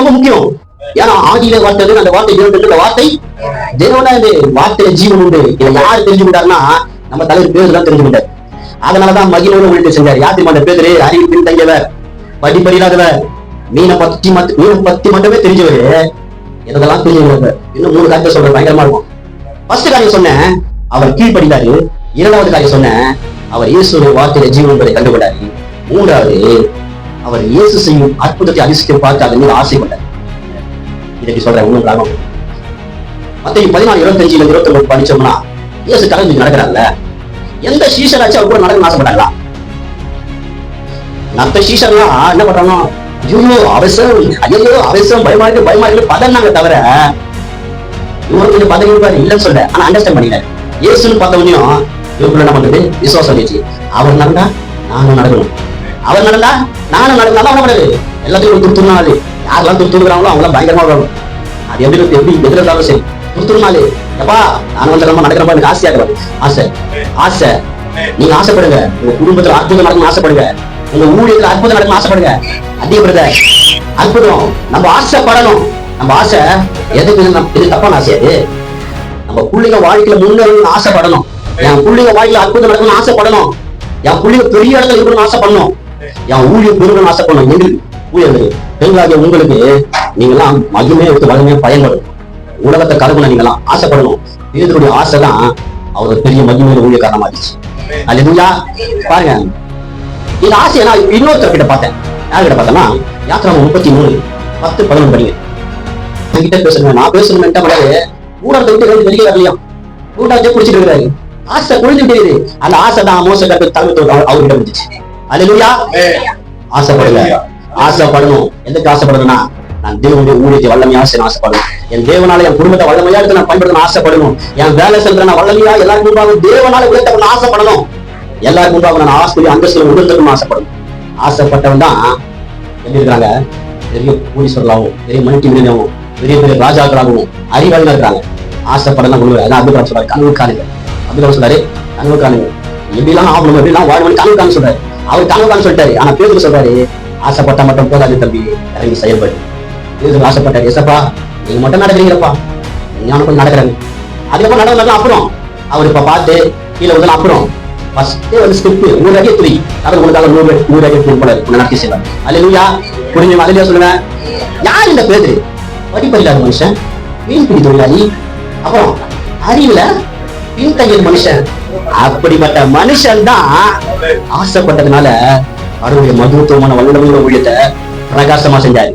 ரொம்ப முக்கியம். ஏன்னா ஆதியில வார்த்தை அந்த வார்த்தை தேவன் அந்த வார்த்தை தேவனா இந்த வார்த்தையில ஜீவன் உண்டு. இதை யார் தெரிஞ்சுக்கிட்டாருன்னா நம்ம தலைவர் பேர் தான் தெரிஞ்சுக்கிட்டார். அதனாலதான் மகிழோட ஊழியத்தை செஞ்சார். யாத்தி மாட்ட பேரு அறிவு பின்தங்கியவர் படிப்பறியாதவர் மீனை பத்தி மத்த மீனை பத்தி மட்டுமே தெரிஞ்சவர். இதெல்லாம் தெரிஞ்சவர் இன்னும் மூணு காரியத்தை சொல்ற பயங்கரமா இருக்கும். ஃபர்ஸ்ட் காரியம் சொன்னேன் அவர் கீழ்ப்படிந்தாரு. இரண்டாவது காரியம் சொன்னேன் அவர் இயேசுடைய வார்த்தையில ஜீவன் என்பதை கண்டுபிடாரு மூன்றாவது அவர் இயேசு செய்யும் அற்புதத்தை அதிசயத்தை பார்த்து அதன் மீது ஆசைப்பட்டார். இதை சொல்றேன் இன்னும் காரணம் மத்திய பதினாலு இருபத்தஞ்சுல இருபத்தி ஒன்பது படிச்சோம்னா இயேசு கடந்து நடக்கிறாங்கல்ல எந்த சீசராச்சும் அவர் கூட நடக்கணும்னு ஆசைப்பட்டாங்களா மத்த சீசர்லாம் என்ன பண்றாங்க ஐயோ அவசரம் ஐயோ அவசரம் பயமா இருக்கு பயமா இருக்கு பதனாங்க தவிர இவரு கொஞ்சம் பதவி இருப்பாரு இல்லைன்னு சொல்ல ஆனா அண்டர்ஸ்டாண்ட் பண்ணிட்டாரு. இயேசுன்னு பார்த்த உடனே இவருக்குள்ள என்ன பண்றது? விசுவாசம் அவர் நடந்தா நானும் நடக்கணும். அவர் நடந்தா? நானும் நடந்தாலும் அவன கூடாது எல்லாத்தையும் துருத்துனாலே யாரெல்லாம் துருத்துறாங்களோ அவங்களாம் பயங்கரமா வரும் அது எப்படி எப்படி எதிர இருந்தாலும் சரி. துருத்துனாலே எப்பா நான் வந்து நம்ம நடக்கிறப்ப எனக்கு ஆசையா இருக்காது ஆசை. ஆசை. நீங்க ஆசைப்படுங்க. உங்க குடும்பத்துல அற்புதம் நடக்கணும் ஆசைப்படுங்க. உங்க ஊழியத்துல அற்புதம் நடக்கணும் ஆசைப்படுங்க. அதிகப்படுத்த அற்புதம். நம்ம ஆசைப்படணும். நம்ம ஆசை எதுக்கு இது இது தப்பான ஆசை அது? நம்ம பிள்ளைங்க வாழ்க்கையில முன்னேறணும்னு ஆசைப்படணும். என் பிள்ளைங்க வாழ்க்கையில அற்புதம் நடக்கணும்னு ஆசைப்படணும். என் பிள்ளைங்க பெரிய இடத்துல இருக்கணும்னு ஆசைப்படணும். என் ஊழியம் பெருகணும்னு ஆசைப்படணும். எங்களுக்கு ஊழியர்கள் பெண்களாகிய உங்களுக்கு நீங்களாம் மகிமே எடுத்து வளமே பயன்படும். உலகத்தை கலக்கணும் நீங்களாம் ஆசைப்படணும். பேதருடைய ஆசை தான் அவர் பெரிய மகிமையில ஊழியக்காரமா இருந்துச்சு அல்லா பாருங்க. இந்த ஆசையை நான் இன்னொருத்தர் கிட்ட பார்த்தேன். யார்கிட்ட பார்த்தேன்னா யாத்திரா முப்பத்தி மூணு பத்து பதினொன்று படிங்க. என்கிட்ட பேசுறேன் நான் பேசணும் என்ன பண்ணாரு ஊடகத்தை விட்டு ரெண்டு வெளியே வரலையா? ஊடகத்தை குடிச்சிட்டு இருக்கிறாரு. ஆசை குளிஞ்சு தெரியுது அந்த ஆசை தான் மோச கட்டு தவிர்த்து அவர்கிட்ட வந்துச்சு. அல்லா ஆசைப்படுங்க. ஆசைப்படணும். எதுக்கு ஆசைப்படணும்னா நான் தேவனுடைய ஊழியத்தை வல்லமையா செய்ய ஆசைப்படணும். என் தேவனால என் குடும்பத்தை வல்லமையா எடுத்து நான் பயன்படுத்தணும் ஆசைப்படணும். என் வேலை செல்ற நான் வல்லமையா எல்லாருக்கும் முன்பாக தேவனால உயர்த்தப்படணும் ஆசைப்படணும். எல்லாருக்கும் முன்பாக நான் ஆஸ்திரி அந்தஸ்து உயர்த்தணும் ஆசைப்படணும். ஆசைப்பட்டவன் தான் எப்படி இருக்காங்க பெரிய கோடீஸ்வரலாகவும் பெரிய மல்டி மில்லியனாகவும் பெரிய பெரிய ராஜாக்களாகவும் அறிவாளிகள் இருக்கிறாங்க. ஆசைப்படலாம் கொண்டு அதான் அப்துல் சொல்றாரு கனவு காணுங்க அப்துல் சொல்றாரு கனவு காணுங்க எப்படிலாம் ஆகணும் எப்படிலாம் வாழணும் கனவு காணு சொல்றாரு. அவர் கனவு சொல்லிட்டாரு. ஆனா பேருக்கு சொல்றாரு ஆசைப்பட்டா மட்டும் போதாது தம்பி இறங்கி செயல்படு. பேருக்கு ஆசைப்பட்டாரு எசப்பா நீங்க மட்டும் நடக்கிறீங்கப்பா. ஞானம் கொஞ்சம் நடக்கிறாங்க அதுக்கப்புறம் நடந்தாலும் அப்புறம் அவர் இப்ப பார்த்து கீழே வந்து அப்புறம் ஃபர்ஸ்டே வந்து ஸ்கிரிப்ட் நூறு அடி துணி அவர் உங்களுக்காக நூறு நூறு அடி துணி போல இருக்கு நடத்தி செய்வார் இல்லையா புரிஞ்சு அதுலயா சொல்லுவேன். யார் இந்த பேரு? படிப்பறியாத மனுஷன் மீன்பிடி தொழிலாளி. அப்புறம் அறிவுல பின்தங்கிய மனுஷன். அப்படிப்பட்ட மனுஷன் தான் ஆசைப்பட்டதுனால அவருடைய மதுத்துவமான வல்லமையுள்ள ஊழியத்தை பிரகாசமா செஞ்சாரு.